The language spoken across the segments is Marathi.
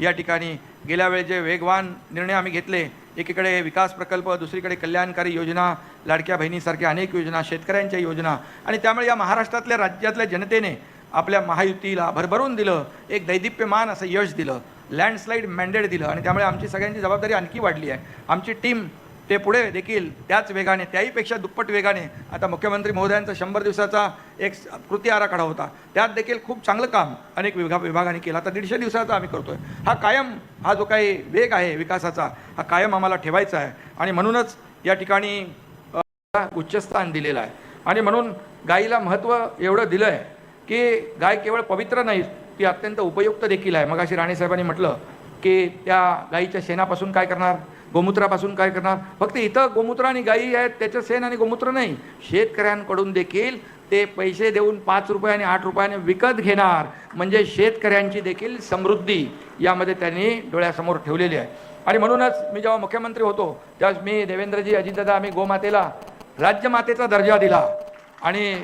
या ठिकाणी गेल्या वेळी जे वेगवान निर्णय आम्ही घेतले एकीकडे विकास प्रकल्प दुसरीकडे कल्याणकारी योजना लाडक्या बहिणीसारख्या अनेक योजना शेतकऱ्यांच्या योजना आणि त्यामुळे या महाराष्ट्रातल्या राज्यातल्या जनतेने आपल्या महायुतीला भरभरून दिलं एक दैदिप्यमान असं यश दिलं लँडस्लाईड मॅन्डेट दिलं आणि त्यामुळे आमची सगळ्यांची जबाबदारी आणखी वाढली आहे. आमची टीम ते पुढे देखील त्याच वेगाने त्याहीपेक्षा दुप्पट वेगाने आता मुख्यमंत्री महोदयांचा शंभर दिवसाचा एक कृती आराखडा होता. त्यात देखील खूप चांगलं काम अनेक विभा विभागाने केलं. आता दीडशे दिवसाचा आम्ही करतोय. हा कायम हा जो काही वेग आहे विकासाचा हा कायम आम्हाला ठेवायचा आहे. आणि म्हणूनच या ठिकाणी उच्चस्थान दिलेलं आहे. आणि म्हणून गाईला महत्त्व एवढं दिलं आहे की गाय केवळ पवित्र नाही ती अत्यंत उपयुक्त देखील आहे. मग अशी राणेसाहेबांनी म्हटलं की त्या गाईच्या शेणापासून काय करणार? गोमूत्रापासून काय करणार? फक्त इथं गोमूत्र आणि गायी आहेत त्याचं शेण आणि गोमूत्र नाही. शेतकऱ्यांकडून देखील ते पैसे देऊन पाच रुपये आणि आठ रुपयाने विकत घेणार. म्हणजे शेतकऱ्यांची देखील समृद्धी यामध्ये त्यांनी डोळ्यासमोर ठेवलेली आहे. आणि म्हणूनच मी जेव्हा मुख्यमंत्री होतो त्यावेळेस मी देवेंद्रजी अजितदादा आम्ही गोमातेला राज्यमातेचा दर्जा दिला. आणि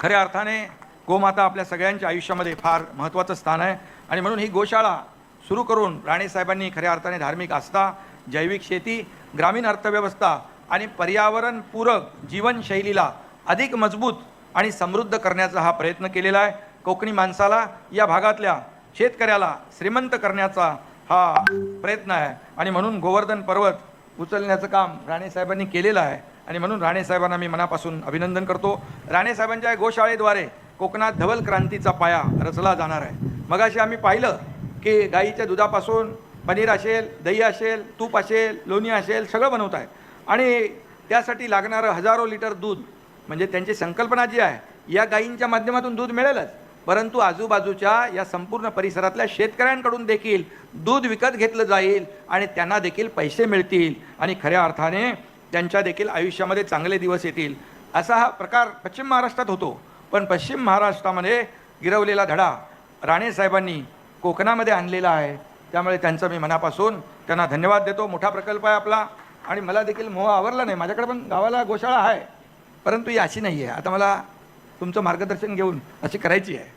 खऱ्या अर्थाने गोमाता आपल्या सगळ्यांच्या आयुष्यामध्ये फार महत्त्वाचं स्थान आहे. आणि म्हणून ही गोशाळा सुरू करून राणेसाहेबांनी खऱ्या अर्थाने धार्मिक आस्था जैविक शेती ग्रामीण अर्थव्यवस्था आणि पर्यावरणपूरक जीवनशैलीला अधिक मजबूत आणि समृद्ध करण्याचा हा प्रयत्न केलेला आहे. कोकणी माणसाला या भागातल्या शेतकऱ्याला श्रीमंत करण्याचा हा प्रयत्न आहे. आणि म्हणून गोवर्धन पर्वत उचलण्याचं काम राणेसाहेबांनी केलेलं आहे. आणि म्हणून राणेसाहेबांना मी मनापासून अभिनंदन करतो. राणेसाहेबांच्या गोशाळेद्वारे कोकणात धवल क्रांतीचा पाया रचला जाणार आहे. मगाशी आम्ही पाहिलं की गाईच्या दुधापासून पनीर असेल दही असेल तूप असेल लोणी असेल सगळं बनवत आहे. आणि त्यासाठी लागणारं हजारो लिटर दूध म्हणजे त्यांची संकल्पना जी आहे या गायींच्या माध्यमातून दूध मिळेलच. परंतु आजूबाजूच्या या संपूर्ण परिसरातल्या शेतकऱ्यांकडून देखील दूध विकत घेतलं जाईल आणि त्यांना देखील पैसे मिळतील आणि खऱ्या अर्थाने त्यांच्या देखील आयुष्यामध्ये चांगले दिवस येतील. असा हा प्रकार पश्चिम महाराष्ट्रात होतो. पण पश्चिम महाराष्ट्रामध्ये गिरवलेला धडा राणेसाहेबांनी कोकणामध्ये आणलेला आहे. त्यामुळे त्यांचं मी मनापासून त्यांना धन्यवाद देतो. मोठा प्रकल्प आहे आपला. आणि मला देखील मोह आवरला नाही. माझ्याकडे पण गावाला गोशाळा आहे. परंतु ही अशी नाही आहे. आता मला तुमचं मार्गदर्शन घेऊन अशी करायची आहे.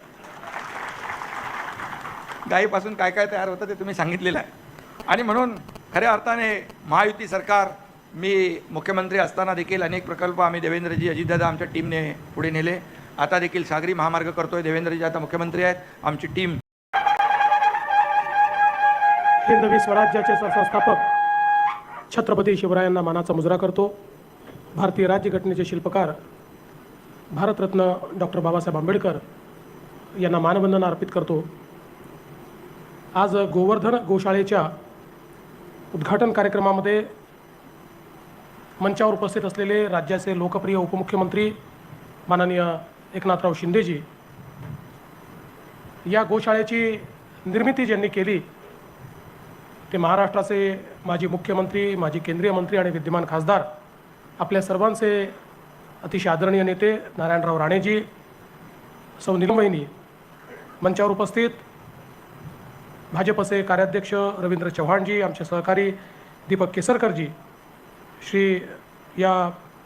गायीपासून काय काय तयार होतं ते तुम्ही सांगितलेलं आहे. आणि म्हणून खऱ्या अर्थाने महायुती सरकार मी मुख्यमंत्री असताना देखील अनेक प्रकल्प आम्ही देवेंद्रजी अजितदादा आमच्या टीमने पुढे नेले. आता देखील सागरी महामार्ग करतोय देवेंद्रजी. आता मुख्यमंत्री आहेत. आमची टीम हिंदवी स्वराज्याचे संस्थापक छत्रपती शिवरायांना मानाचा मुजरा करतो. भारतीय राज्यघटनेचे शिल्पकार भारतरत्न डॉक्टर बाबासाहेब आंबेडकर यांना मानवंदना अर्पित करतो. आज गोवर्धन गोशाळेच्या उद्घाटन कार्यक्रमामध्ये मंचावर उपस्थित असलेले राज्याचे लोकप्रिय उपमुख्यमंत्री माननीय एकनाथराव शिंदेजी या गोशाळेची निर्मिती ज्यांनी केली ते महाराष्ट्राचे माजी मुख्यमंत्री माजी केंद्रीय मंत्री आणि विद्यमान खासदार आपल्या सर्वांचे अतिशय आदरणीय नेते नारायणराव राणेजी सौ निलमयनी मंचावर उपस्थित भाजपचे कार्याध्यक्ष रवींद्र चव्हाणजी आमचे सहकारी दीपक केसरकरजी श्री या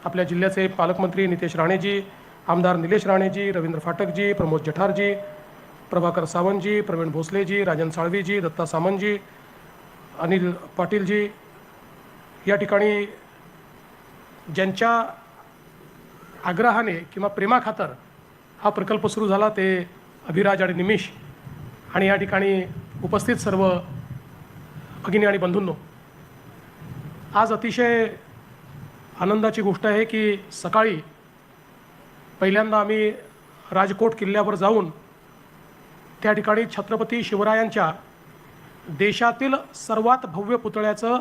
आपल्या जिल्ह्याचे पालकमंत्री नितेश राणेजी आमदार निलेश राणेजी रवींद्र फाटकजी प्रमोद जठारजी प्रभाकर सावंतजी प्रवीण भोसलेजी राजन साळवीजी दत्ता सामंतजी अनिल पाटीलजी या ठिकाणी ज्यांच्या आग्रहाने किंवा प्रेमाखातर हा प्रकल्प सुरू झाला ते अभिराज आणि निमिष आणि या ठिकाणी उपस्थित सर्व भगिनी आणि बंधूंनो आज अतिशय आनंदाची गोष्ट आहे की सकाळी पहिल्यांदा आम्ही राजकोट किल्ल्यावर जाऊन त्या ठिकाणी छत्रपती शिवरायांच्या देशातील सर्वात भव्य पुतळ्याचं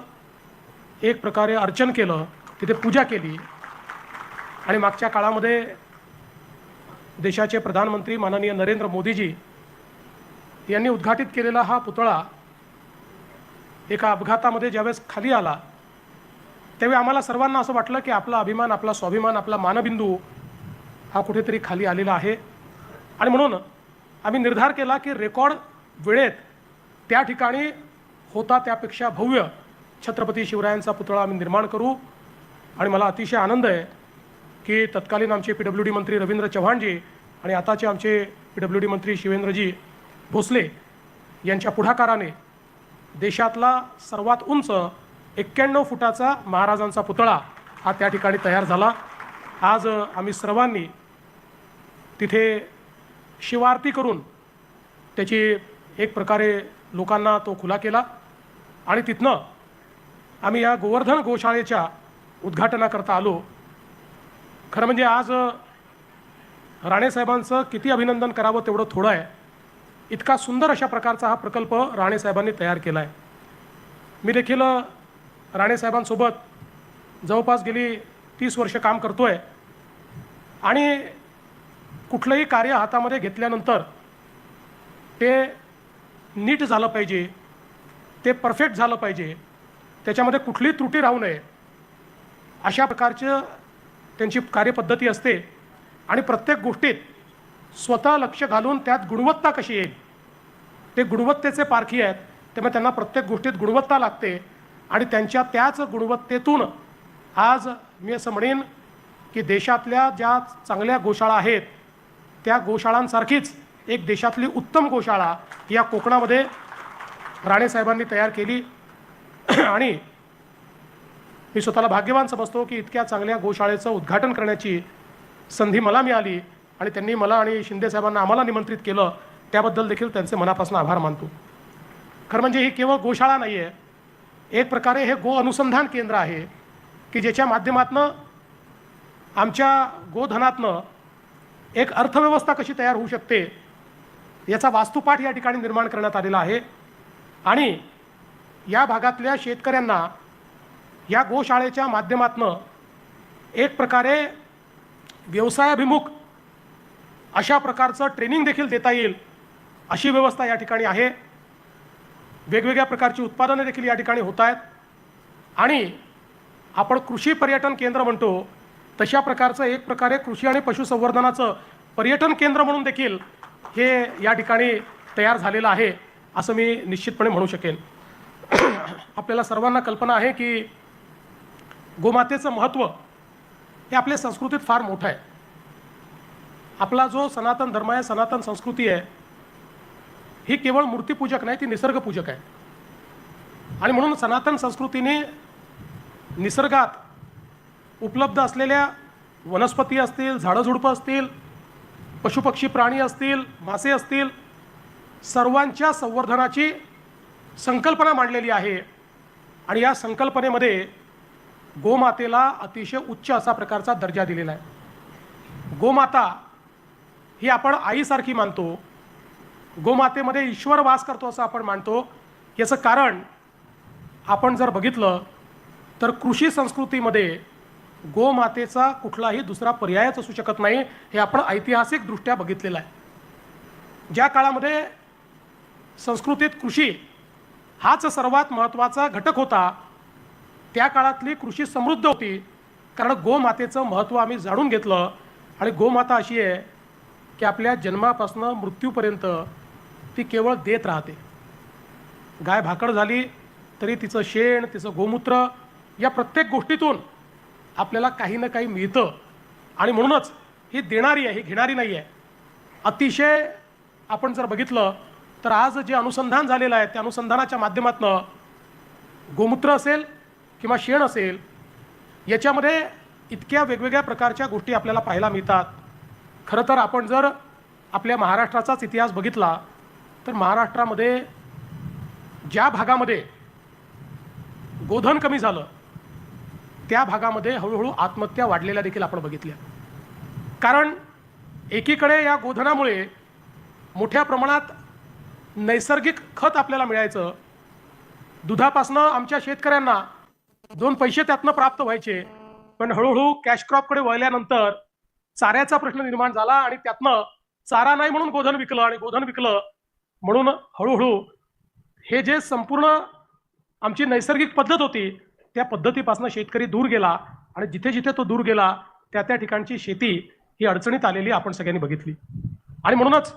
एक प्रकारे अर्चन केलं तिथे पूजा केली. आणि मागच्या काळामध्ये देशाचे प्रधानमंत्री माननीय नरेंद्र मोदीजी यांनी उद्घाटित केलेला हा पुतळा एका अपघातामध्ये ज्यावेळेस खाली आला त्यावेळी आम्हाला सर्वांना असं वाटलं की आपला अभिमान आपला स्वाभिमान आपला मानबिंदू हा कुठेतरी खाली आलेला आहे. आणि म्हणून आम्ही निर्धार केला की रेकॉर्ड वेळेत त्या ठिकाणी होता त्यापेक्षा भव्य छत्रपती शिवरायांचा पुतळा आम्ही निर्माण करू. आणि मला अतिशय आनंद आहे की तत्कालीन आमचे पी डब्ल्यू डी मंत्री रवींद्र चव्हाणजी आणि आताचे आमचे पी डब्ल्यू डी मंत्री शिवेंद्रजी भोसले यांच्या पुढाकाराने देशातला सर्वात उंच एक्क्याण्णव फुटाचा महाराजांचा पुतळा हा त्या ठिकाणी तयार झाला. आज आम्ही सर्वांनी तिथे शिवारती करून त्याची एक प्रकारे लोकांना तो खुला केला. आणि तिथनं आम्ही या गोवर्धन गोशाळेच्या उद्घाटनाकरता आलो. खरं म्हणजे आज राणेसाहेबांचं किती अभिनंदन करावं तेवढं थोडं आहे. इतका सुंदर अशा प्रकारचा हा प्रकल्प राणेसाहेबांनी तयार केला आहे मी देखील राणेसाहेबांसोबत जवळपास गेली तीस वर्ष काम करतो आहे आणि कुठलंही कार्य हातामध्ये घेतल्यानंतर ते नीट झालं पाहिजे ते परफेक्ट झालं पाहिजे त्याच्यामध्ये कुठलीही त्रुटी राहू नये. अशा प्रकारचं त्यांची कार्यपद्धती असते आणि प्रत्येक गोष्टीत स्वतः लक्ष घालून त्यात गुणवत्ता कशी येईल ते गुणवत्तेचे पारखी आहेत त्यामुळे त्यांना प्रत्येक गोष्टीत गुणवत्ता लागते आणि त्यांच्या त्याच गुणवत्तेतून आज मी असं म्हणेन की देशातल्या ज्या चांगल्या गोशाळा आहेत त्या गोशाळांसारखीच एक देशातली उत्तम गोशाळा या कोकणामध्ये राणेसाहेबांनी तयार केली. आणि मी स्वतःला भाग्यवान समजतो की इतक्या चांगल्या गोशाळेचं उद्घाटन करण्याची संधी मला मिळाली आणि त्यांनी मला आणि शिंदे साहेबांना आम्हाला निमंत्रित केलं त्याबद्दल देखील त्यांचे मनापासून आभार मानतो. खरं म्हणजे ही केवळ गोशाळा नाही आहे एक प्रकारे हे गो अनुसंधान केंद्र आहे की ज्याच्या माध्यमातनं आमच्या गोधनातनं एक अर्थव्यवस्था कशी तयार होऊ शकते याचा वास्तुपाठ या ठिकाणी निर्माण करण्यात आलेला आहे. आणि या भागातल्या शेतकऱ्यांना या गोशाळेच्या माध्यमातनं एक प्रकारे व्यवसायाभिमुख अशा प्रकारचं ट्रेनिंग देखील देता येईल अशी व्यवस्था या ठिकाणी आहे. वेगवेगळ्या प्रकारची उत्पादने देखील या ठिकाणी होत आहेत. आणि आपण कृषी पर्यटन केंद्र म्हणतो तशा प्रकारचं एक प्रकारे कृषी आणि पशुसंवर्धनाचं पर्यटन केंद्र म्हणून देखील हे या ठिकाणी तयार झालेलं आहे असं मी निश्चितपणे म्हणू शकेन. आपल्याला सर्वांना कल्पना आहे की गोमातेचं महत्त्व हे आपल्या संस्कृतीत फार मोठं आहे. आपला जो सनातन धर्म आहे सनातन संस्कृती आहे ही केवळ मूर्तीपूजक नाही ती निसर्गपूजक आहे. आणि म्हणून सनातन संस्कृतीने निसर्गात उपलब्ध असलेल्या वनस्पती असतील झाडंझुडपं असतील पशुपक्षी प्राणी असतील मासे असतील सर्वांच्या संवर्धनाची संकल्पना मांडलेली आहे. आणि या संकल्पनेमध्ये गोमातेला अतिशय उच्च असा प्रकारचा दर्जा दिलेला आहे. गोमाता ही आपण आईसारखी मानतो. गोमातेमध्ये ईश्वर वास करतो असं आपण मानतो. याचं कारण आपण जर बघितलं तर कृषी संस्कृतीमध्ये गोमातेचा कुठलाही दुसरा पर्यायच असू शकत नाही हे आपण ऐतिहासिकदृष्ट्या बघितलेलं आहे. ज्या काळामध्ये संस्कृतीत कृषी हाच सर्वात महत्त्वाचा घटक होता त्या काळातली कृषी समृद्ध होती. कारण गोमातेचं महत्त्व आम्ही जाणून घेतलं आणि गोमाता अशी आहे की आपल्या जन्मापासून मृत्यूपर्यंत ती केवळ देत राहते. गाय भाकड झाली तरी तिचं शेण तिचं गोमूत्र या प्रत्येक गोष्टीतून आपल्याला काही ना काही मिळतं. आणि म्हणूनच ही देणारी आहे ही घेणारी नाही आहे अतिशय आपण जर बघितलं तर आज जे अनुसंधान झालेलं आहे त्या अनुसंधानाच्या माध्यमातनं गोमूत्र असेल किंवा शेण असेल याच्यामध्ये इतक्या वेगवेगळ्या प्रकारच्या गोष्टी आपल्याला पाहायला मिळतात. खरं तर आपण जर आपल्या महाराष्ट्राचाच इतिहास बघितला तर महाराष्ट्रामध्ये ज्या भागामध्ये गोधन कमी झालं त्या भागामध्ये हळूहळू आत्महत्या वाढलेल्या देखील आपण बघितल्या. कारण एकीकडे या गोधनामुळे मोठ्या प्रमाणात नैसर्गिक खत आपल्याला मिळायचं दुधापासनं आमच्या शेतकऱ्यांना दोन पैसे त्यातनं प्राप्त व्हायचे पण हळूहळू कॅश क्रॉपकडे वळल्यानंतर चाऱ्याचा प्रश्न निर्माण झाला आणि त्यातनं चारा नाही म्हणून गोधन विकलं आणि गोधन विकलं म्हणून हळूहळू हे जे संपूर्ण आमची नैसर्गिक पद्धत होती त्या पद्धतीपासून शेतकरी दूर गेला आणि जिथे जिथे तो दूर गेला त्या त्या ठिकाणची शेती ही अडचणीत आलेली आपण सगळ्यांनी बघितली. आणि म्हणूनच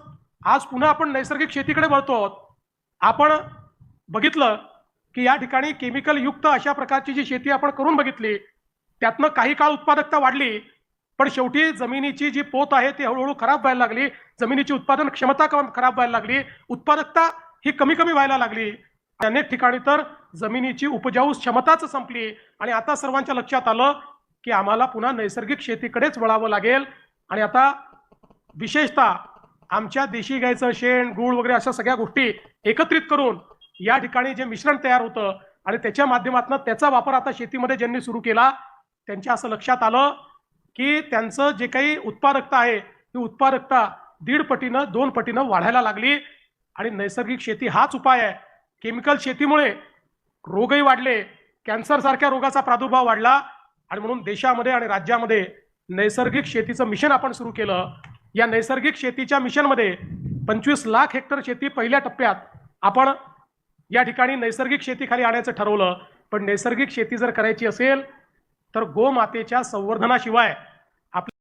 आज पुन्हा आपण नैसर्गिक शेतीकडे वळतो आहोत. आपण बघितलं की या ठिकाणी केमिकल युक्त अशा प्रकारची जी शेती आपण करून बघितली त्यातनं काही काळ उत्पादकता वाढली पण शेवटी जमिनीची जी पोत आहे ती हळूहळू खराब व्हायला लागली जमिनीची उत्पादन क्षमता खराब व्हायला लागली उत्पादकता ही कमी कमी व्हायला लागली. अनेक ठिकाणी तर जमिनीची उपजाऊ क्षमताच संपली. आणि आता सर्वांच्या लक्षात आलं की आम्हाला पुन्हा नैसर्गिक शेतीकडेच वळावं लागेल. आणि आता विशेषतः आमच्या देशी गायचं शेण गूळ वगैरे अशा सगळ्या गोष्टी एकत्रित करून या ठिकाणी जे मिश्रण तयार होतं आणि त्याच्या माध्यमातून त्याचा वापर आता शेतीमध्ये ज्यांनी सुरू केला त्यांच्या असं लक्षात आलं की त्यांचं जे काही उत्पादकता आहे ती उत्पादकता दीड पटीनं दोन पटीनं वाढायला लागली. आणि नैसर्गिक शेती हाच उपाय आहे. केमिकल शेतीमुळे रोगही वाढले कॅन्सर सारख्या रोगाचा प्रादुर्भाव वाढला आणि म्हणून देशामध्ये आणि राज्यामध्ये नैसर्गिक शेतीचं मिशन आपण सुरू केलं. या नैसर्गिक शेतीच्या मिशनमध्ये पंचवीस लाख हेक्टर शेती पहिल्या टप्प्यात आपण या ठिकाणी नैसर्गिक शेतीखाली आणायचं ठरवलं. पण नैसर्गिक शेती जर करायची असेल तर गोमातेच्या संवर्धनाशिवाय